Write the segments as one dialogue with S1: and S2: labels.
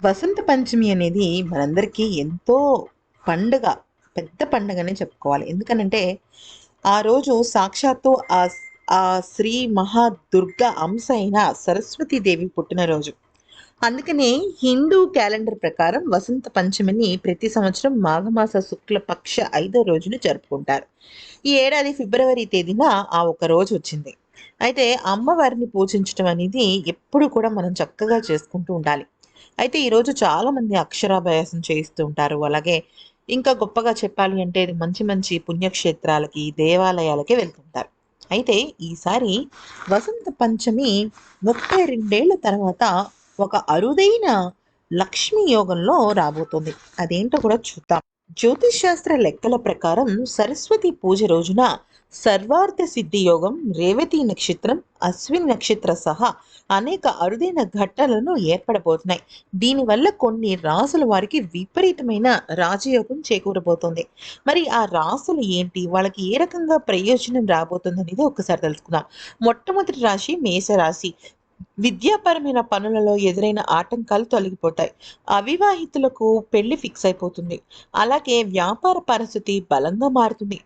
S1: వసంత పంచమి అనేది మనందరికీ ఎంతో పండుగ పెద్ద పండుగనే చెప్పుకోవాలి. ఎందుకనంటే ఆ రోజు సాక్షాత్తు ఆ ఆ శ్రీ మహాదుర్గ అంశ అయిన సరస్వతీదేవి పుట్టినరోజు. అందుకనే హిందూ క్యాలెండర్ ప్రకారం వసంత పంచమిని ప్రతి సంవత్సరం మాఘమాస శుక్ల పక్ష ఐదో రోజున జరుపుకుంటారు. ఈ ఏడాది ఫిబ్రవరి తేదీన ఆ ఒక రోజు వచ్చింది. అయితే అమ్మవారిని పూజించడం అనేది ఎప్పుడు కూడా మనం చక్కగా చేసుకుంటూ ఉండాలి. అయితే ఈరోజు చాలామంది అక్షరాభ్యాసం చేయిస్తూ ఉంటారు. అలాగే ఇంకా గొప్పగా చెప్పాలి అంటే మంచి మంచి పుణ్యక్షేత్రాలకి దేవాలయాలకి వెళ్తుంటారు. అయితే ఈసారి వసంత పంచమి ముప్పై రెండేళ్ళ తర్వాత ఒక అరుదైన లక్ష్మీ యోగంలో రాబోతుంది. అదేంటో కూడా చూద్దాం. జ్యోతిష్ శాస్త్ర లెక్కల ప్రకారం సరస్వతి పూజ రోజున సర్వార్థ సిద్ధియోగం రేవతి నక్షత్రం అశ్విన్ నక్షత్ర సహా అనేక అరుదైన ఘట్టాలను ఏర్పడబోతున్నాయి. దీనివల్ల కొన్ని రాసుల వారికి విపరీతమైన రాజయోగం చేకూరబోతుంది. మరి ఆ రాసులు ఏంటి? వాళ్ళకి ఏ రకంగా ప్రయోజనం రాబోతుంది అనేది ఒకసారి తెలుసుకుందాం. మొట్టమొదటి రాశి మేషరాశి. విద్యాపరమైన పనులలో ఎదురైన ఆటంకాలు తొలగిపోతాయి. అవివాహితులకు పెళ్ళి ఫిక్స్ అయిపోతుంది. అలాగే వ్యాపార పరిస్థితి బలంగా మారుతుంది.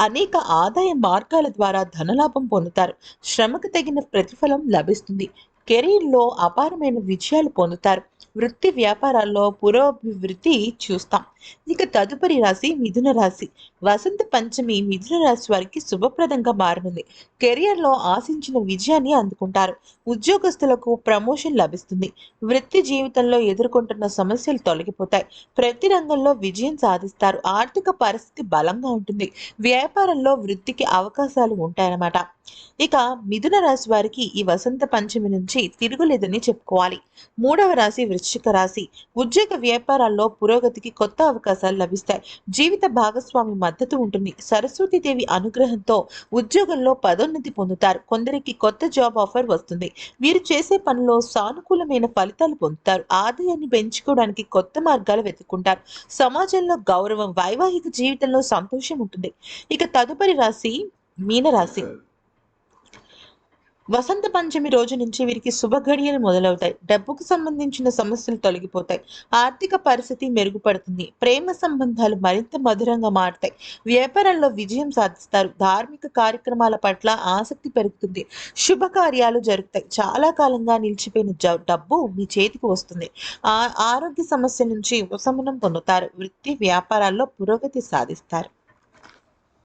S1: అనేక ఆదాయ మార్గాల ద్వారా ధనలాభం పొందుతారు. శ్రమకు తగిన ప్రతిఫలం లభిస్తుంది. కెరీర్లో అపారమైన విజయాలు పొందుతారు. వృత్తి వ్యాపారాల్లో పురోభివృద్ధి చూస్తాం. ఇక తదుపరి రాశి మిథున రాశి. వసంత పంచమి మిథున రాశి వారికి శుభప్రదంగా మారనుంది. కెరియర్లో ఆశించిన విజయాన్ని అందుకుంటారు. ఉద్యోగస్తులకు ప్రమోషన్ లభిస్తుంది. వృత్తి జీవితంలో ఎదుర్కొంటున్న సమస్యలు తొలగిపోతాయి. ప్రతి రంగంలో విజయం సాధిస్తారు. ఆర్థిక పరిస్థితి బలంగా ఉంటుంది. వ్యాపారంలో వృత్తికి అవకాశాలు ఉంటాయన్నమాట. ఇక మిథున రాశి వారికి ఈ వసంత పంచమి నుంచి తిరుగులేదని చెప్పుకోవాలి. మూడవ రాశి వృశ్చిక రాశి. ఉద్యోగ వ్యాపారాల్లో పురోగతికి కొత్త అవకాశాలు లభిస్తాయి. జీవిత భాగస్వామి మధ్య మద్దతు ఉంటుంది. సరస్వతీదేవి అనుగ్రహంతో ఉద్యోగంలో పదోన్నతి పొందుతారు. కొందరికి కొత్త జాబ్ ఆఫర్ వస్తుంది. వీరు చేసే పనిలో సానుకూలమైన ఫలితాలు పొందుతారు. ఆదాయాన్ని పెంచుకోవడానికి కొత్త మార్గాలు వెతుక్కుంటారు. సమాజంలో గౌరవం వైవాహిక జీవితంలో సంతోషం ఉంటుంది. ఇక తదుపరి రాశి మీనరాశి. వసంత పంచమి రోజు నుంచి వీరికి శుభఘడియలు మొదలవుతాయి. డబ్బుకు సంబంధించిన సమస్యలు తొలగిపోతాయి. ఆర్థిక పరిస్థితి మెరుగుపడుతుంది. ప్రేమ సంబంధాలు మరింత మధురంగా మారుతాయి. వ్యాపారంలో విజయం సాధిస్తారు. ధార్మిక కార్యక్రమాల పట్ల ఆసక్తి పెరుగుతుంది. శుభకార్యాలు జరుగుతాయి. చాలా కాలంగా నిలిచిపోయిన డబ్బు మీ చేతికి వస్తుంది. ఆ ఆరోగ్య సమస్య నుంచి ఉపశమనం పొందుతారు. వృత్తి వ్యాపారాల్లో పురోగతి సాధిస్తారు.